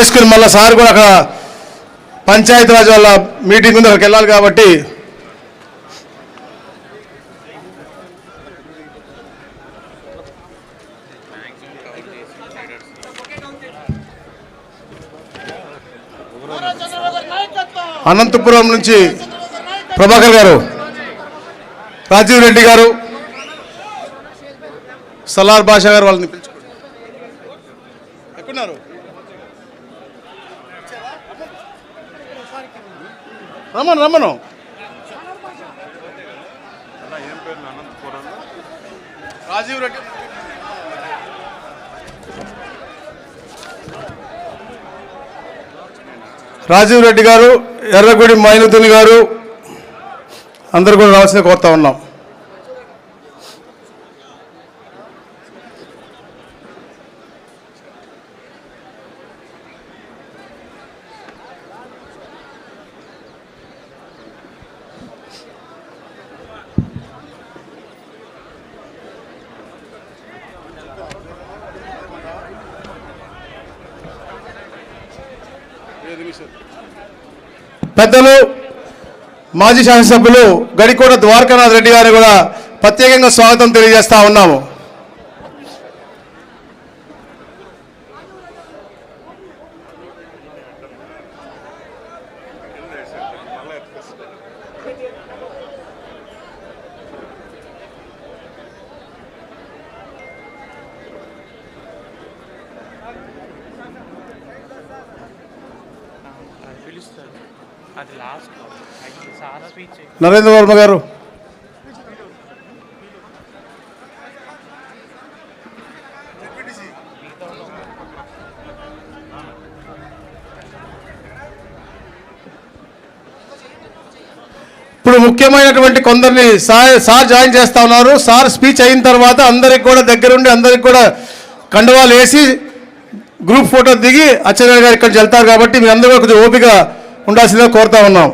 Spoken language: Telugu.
చేసుకుని మళ్ళీ సార్ కూడా అక్కడ పంచాయతీరాజ్ వాళ్ళ మీటింగ్ ఉంది అక్కడికి వెళ్ళాలి కాబట్టి. అనంతపురం నుంచి ప్రభాకర్ గారు రాజీవ్ రెడ్డి గారు సలార్ బాషా గారు వాళ్ళని పిలుచుకోండి. ఎక్కడున్నారు? రమ్మను రమ్మను రాజీవ్ రెడ్డి. రాజీవ్ రెడ్డి గారు ఎర్రగుడి మైనుద్దీన్ గారు అందరు కూడా రావాల్సిన కోరుతా ఉన్నాం. పెద్దలు మాజీ శాసనసభ్యులు గడికోట ద్వారకానాథ్ రెడ్డి గారిని కూడా ప్రత్యేకంగా స్వాగతం తెలియజేస్తా ఉన్నాము. నరేంద్ర వర్మ గారు. ఇప్పుడు ముఖ్యమైనటువంటి కొందరిని సార్ సార్ జాయిన్ చేస్తా ఉన్నారు. సార్ స్పీచ్ అయిన తర్వాత అందరికి కూడా దగ్గరుండి అందరికి కూడా కండువాలు వేసి గ్రూప్ ఫోటో దిగి అచ్చెన్నాయుడు గారు ఇక్కడికి వెళ్తారు కాబట్టి మీ అందరూ కూడా కొంచెం ఓపిక ఉండాల్సిందిగా కోరుతా ఉన్నాం.